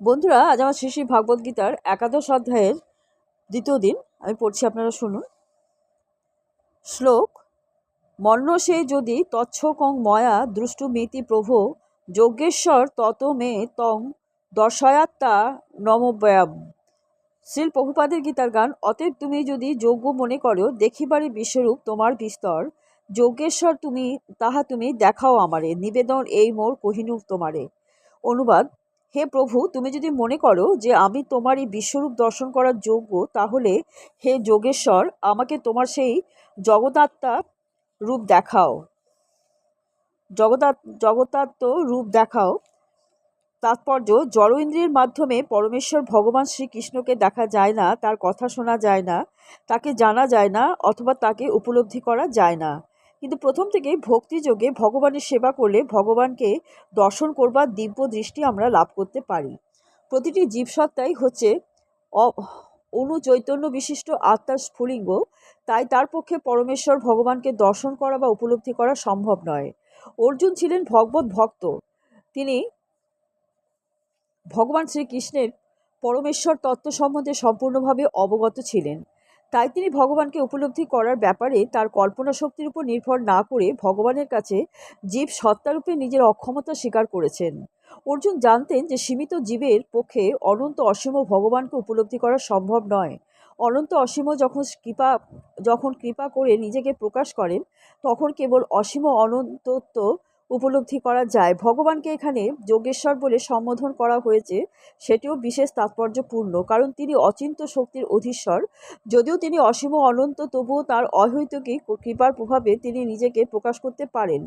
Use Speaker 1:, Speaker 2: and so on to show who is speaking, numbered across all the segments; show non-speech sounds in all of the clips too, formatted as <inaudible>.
Speaker 1: বন্ধুরা, আজ আমার শ্রী শ্রী ভাগবত গীতার একাদশ অধ্যায়ের দ্বিতীয় দিন। আমি পড়ছি, আপনারা শুনুন। শ্লোক মন্নসে যদি তচ্ছকং ময়া দ্রষ্টুমিতি প্রভ, যজ্ঞেশ্বর তত মে তং দর্শয়াত্মা নমব্যায়াম। শ্রীল প্রভুপাদের গীতার গান, অতএব তুমি যদি যোগ্য মনে করো দেখিবারে বিশ্বরূপ তোমার বিস্তর। যজ্ঞেশ্বর তুমি, তাহা তুমি দেখাও আমারে, নিবেদন এই মোর কহিনুর তোমারে। অনুবাদ হে প্রভু, তুমি যদি মনে করো যে আমি তোমার এই বিশ্বরূপ দর্শন করার যোগ্য, তাহলে হে যোগেশ্বর, আমাকে তোমার সেই জগতাত্মা রূপ দেখাও। জগতাৎ জগতাত্ম রূপ দেখাও। তাৎপর্য জড় ইন্দ্রিয়ের মাধ্যমে পরমেশ্বর ভগবান শ্রীকৃষ্ণকে দেখা যায় না, তার কথা শোনা যায় না, তাকে জানা যায় না, অথবা তাকে উপলব্ধি করা যায় না। কিন্তু প্রথম থেকে ভক্তিযোগে ভগবানের সেবা করলে ভগবানকে দর্শন করবার দিব্য দৃষ্টি আমরা লাভ করতে পারি। প্রতিটি জীবসত্তাই হচ্ছে অনুচৈতন্য বিশিষ্ট আত্মার স্ফুলিঙ্গ, তাই তার পক্ষে পরমেশ্বর ভগবানকে দর্শন করা বা উপলব্ধি করা সম্ভব নয়। অর্জুন ছিলেন ভগবত ভক্ত। তিনি ভগবান শ্রীকৃষ্ণের পরমেশ্বর তত্ত্ব সম্বন্ধে সম্পূর্ণভাবে অবগত ছিলেন। তাই তিনি ভগবানকে উপলব্ধি করার ব্যাপারে তার কল্পনা শক্তির উপর নির্ভর না করে ভগবানের কাছে জীব সত্তারূপে নিজের অক্ষমতা স্বীকার করেছেন। অর্জুন জানতেন যে সীমিত জীবের পক্ষে অনন্ত অসীম ভগবানকে উপলব্ধি করা সম্ভব নয়। অনন্ত অসীম যখন কৃপা যখন কৃপা করে নিজেকে প্রকাশ করেন, তখন কেবল অসীম অনন্তত্ব উপলব্ধি করা যায়। ভগবানকে এখানে যোগেশ্বর বলে সম্বোধন করা হয়েছে, সেটিও বিশেষ তাৎপর্যপূর্ণ, কারণ তিনি অচিন্ত শক্তির অধীশ্বর। যদিও তিনি অসীম অনন্ত, তবুও তার অহৈতুকী কৃপার প্রভাবে তিনি নিজেকে প্রকাশ করতে পারেন।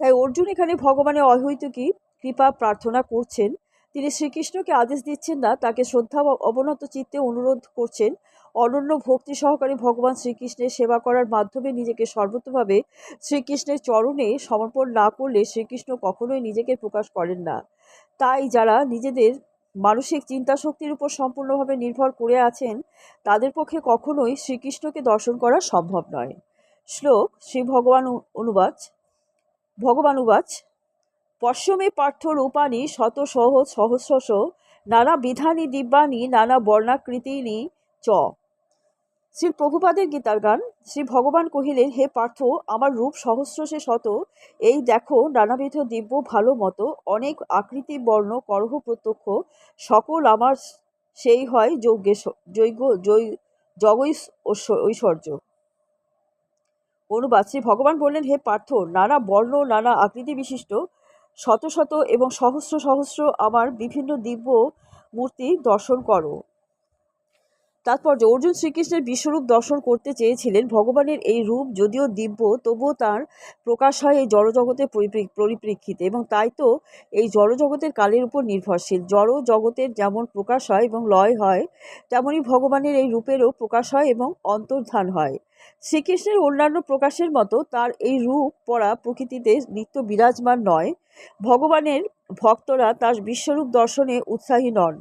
Speaker 1: তাই অর্জুন এখানে ভগবানের অহৈতুকী কৃপা প্রার্থনা করছেন। তিনি শ্রীকৃষ্ণকে আদেশ দিচ্ছেন না, তাকে শ্রদ্ধা অবনত চিত্তে অনুরোধ করছেন। অনন্য ভক্তি সহকারে ভগবান শ্রীকৃষ্ণের সেবা করার মাধ্যমে নিজেকে সর্বতভাবে শ্রীকৃষ্ণের চরণে সমর্পণ না করলে শ্রীকৃষ্ণ কখনোই নিজেকে প্রকাশ করেন না। তাই যারা নিজেদের মানসিক চিন্তা শক্তির উপর সম্পূর্ণভাবে নির্ভর করে আছেন, তাদের পক্ষে কখনোই শ্রীকৃষ্ণকে দর্শন করা সম্ভব নয়। শ্লোক শ্রী ভগবান অনুবাচ, ভগবান উবাচ, পশ্চিমে পার্থ রূপানি শত সহ সহস্রশ, নানা বিধানী দিব্যানি, নানা বর্ণাকৃতিনি চ। শ্রী প্রভুপাদের গীতার গান, শ্রী ভগবান কহিলেন, হে পার্থ, আমার রূপ সহস্র সে শত এই দেখো, নানাবিধ দিব্য ভালো মতো, অনেক আকৃতি বর্ণ, করহ প্রত্যক্ষ, সকল আমার সেই হয় যজ্ঞে যৈগ জগ ঐশ্বর্য। অনুবাদ, শ্রী ভগবান বললেন, হে পার্থ, নানা বর্ণ, নানা আকৃতি বিশিষ্ট, শত শত এবং সহস্র সহস্র আমার বিভিন্ন দিব্য মূর্তি দর্শন করো। তাৎপর্য অর্জুন শ্রীকৃষ্ণের বিশ্বরূপ দর্শন করতে চেয়েছিলেন ভগবানের এই রূপ যদিও দিব্য, তবুও তার প্রকাশ হয় এই জড়জগতের পরিপ্রেক্ষিতে এবং তাই তো এই জড়জগতের কালের উপর নির্ভরশীল। জড় জগতের যেমন প্রকাশ হয় এবং লয় হয় তেমনই ভগবানের এই রূপেরও প্রকাশ হয় এবং অন্তর্ধান হয়। শ্রীকৃষ্ণের অন্যান্য প্রকাশের মতো তার এই রূপ পড়া প্রকৃতিতে নিত্য বিরাজমান নয়। ভগবানের ভক্তরা তার বিশ্বরূপ দর্শনে উৎসাহী নন।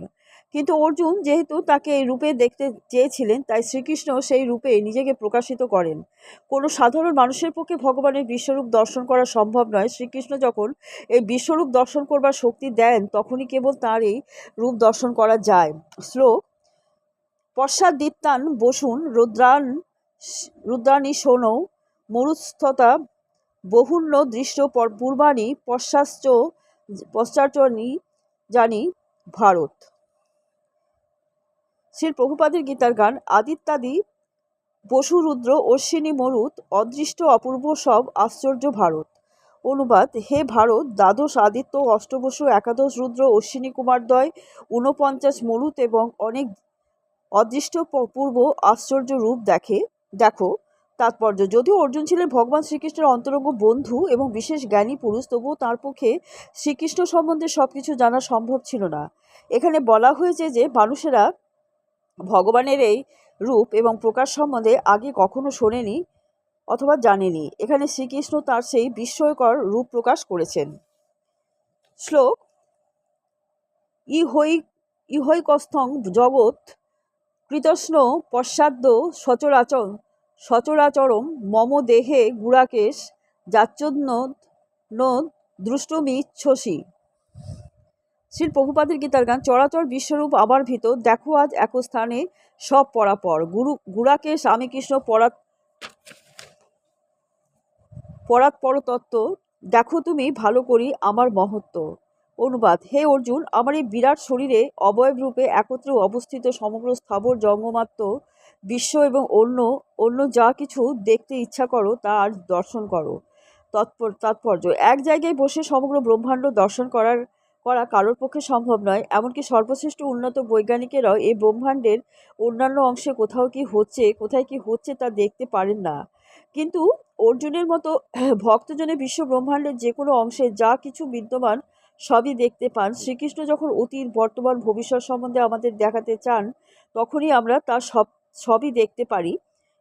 Speaker 1: কিন্তু অর্জুন যেহেতু তাকে এই রূপে দেখতে চেয়েছিলেন, তাই শ্রীকৃষ্ণ সেই রূপে নিজেকে প্রকাশিত করেন। কোনো সাধারণ মানুষের পক্ষে ভগবানের বিশ্বরূপ দর্শন করা সম্ভব নয়। শ্রীকৃষ্ণ যখন এই বিশ্বরূপ দর্শন করবার শক্তি দেন, তখনই কেবল তার এই রূপ দর্শন করা যায়। শ্লোক পশ্চাদ্দিত্যান বসুন রুদ্রান রুদ্রাণী শোনৌ, মরুস্থতা বহুন্য দৃশ্য পূর্বাণী পশ্চাশ্চ পশ্চাচরণী জানি ভারত। শ্রী প্রভুপাদের গীতার গান আদিত্যাদি, বসুরুদ্র, অশ্বিনী মরুত, অদৃষ্ট অপূর্ব সব আশ্চর্য ভারত। অনুবাদ, হে ভারত, দ্বাদশ আদিত্য অষ্টবসু একাদশ রুদ্র, অশ্বিনী কুমারদ্বয়, ঊনপঞ্চাশ মরুত এবং অনেক অদৃষ্ট পূর্ব আশ্চর্য রূপ দেখে, দেখো। তাৎপর্য, যদিও অর্জুন ছিলেন ভগবান শ্রীকৃষ্ণের অন্তরঙ্গ বন্ধু এবং বিশেষ জ্ঞানী পুরুষ, তবুও তার পক্ষে শ্রীকৃষ্ণ সম্বন্ধে সব কিছু জানা সম্ভব ছিল না। এখানে বলা হয়েছে যে মানুষেরা ভগবানের এই রূপ এবং প্রকাশ সম্বন্ধে আগে কখনো শোনেনি অথবা জানেনি। এখানে শ্রীকৃষ্ণ তার সেই বিস্ময়কর রূপ প্রকাশ করেছেন। শ্লোক, ইহৈ, ইহৈকস্থং জগৎ কৃতস্ন পশ্চাদ্য সচরাচর, সচরাচরম মম দেহে গুড়াকেশ যাচ্চন্য দ্রষ্টুমিচ্ছসি শ্রী প্রভুপাদের গীতার গান চরাচর বিশ্বরূপ আমার ভিতর দেখো আজ এক স্থানে সব পরাপর। গুরু, গুড়াকে স্বামীকৃষ্ণ পরাত পরাৎ পরতত্ত্ব, দেখো তুমি ভালো করি আমার মহত্ব। অনুবাদ, হে অর্জুন, আমার এই বিরাট শরীরে অবয়ব রূপে একত্রে অবস্থিত সমগ্র স্থাবর জঙ্গমাত্ম বিশ্ব এবং অন্য অন্য যা কিছু দেখতে ইচ্ছা করো তা আর দর্শন করো। তৎপর, তাৎপর্য, এক জায়গায় বসে সমগ্র ব্রহ্মাণ্ড দর্শন করার করা কারোর পক্ষে সম্ভব নয়। এমনকি সর্বশ্রেষ্ঠ উন্নত বৈজ্ঞানিকেরাও এই ব্রহ্মাণ্ডের অন্যান্য অংশে কোথাও কি হচ্ছে, কোথায় কি হচ্ছে তা দেখতে পারেন না। কিন্তু অর্জুনের মতো <clears throat> ভক্তজনে বিশ্ব ব্রহ্মাণ্ডের যে কোনো অংশে যা কিছু বিদ্যমান সবই দেখতে পান। শ্রীকৃষ্ণ যখন অতীত, বর্তমান, ভবিষ্যৎ সম্বন্ধে আমাদের দেখাতে চান, তখনই আমরা তার সব, সবই দেখতে পারি।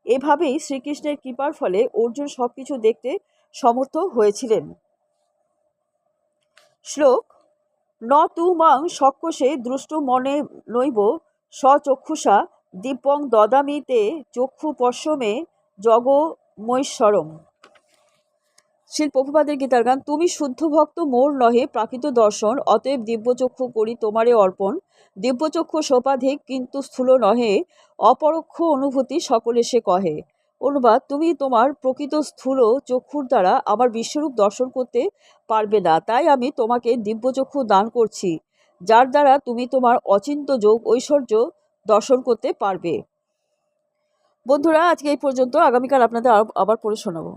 Speaker 1: এভাবেই শ্রীকৃষ্ণের কৃপার ফলে অর্জুন সব কিছু দেখতে সমর্থ হয়েছিলেন। শ্লোক ন তু মাং সক্ষসে দ্রষ্টু মনে নৈব স্বচক্ষুষা দীপং দদামিতে চক্ষু পশ্যমে জগমৈশ্বরম শ্রী প্রভুপাদের গীতার গান, তুমি শুদ্ধ ভক্ত, মোর নহে প্রাকৃত দর্শন, অতএব দিব্যচক্ষু করি তোমারে অর্পণ। দিব্যচক্ষু সোপাধিক, কিন্তু স্থূল নহে, অপরোক্ষ অনুভূতি সকলে সে কহে। অনুবাদ, তুমি তোমার প্রকৃত স্থূল চক্ষুর দ্বারা আমার বিশ্বরূপ দর্শন করতে পারবে না। তাই আমি তোমাকে দিব্যচক্ষু দান করছি, যার দ্বারা তুমি তোমার অচিন্ত যোগ ঐশ্বর্য দর্শন করতে পারবে। বন্ধুরা, আজকে এই পর্যন্ত। আগামীকাল আপনাদের আবার পড়ে শোনাবো।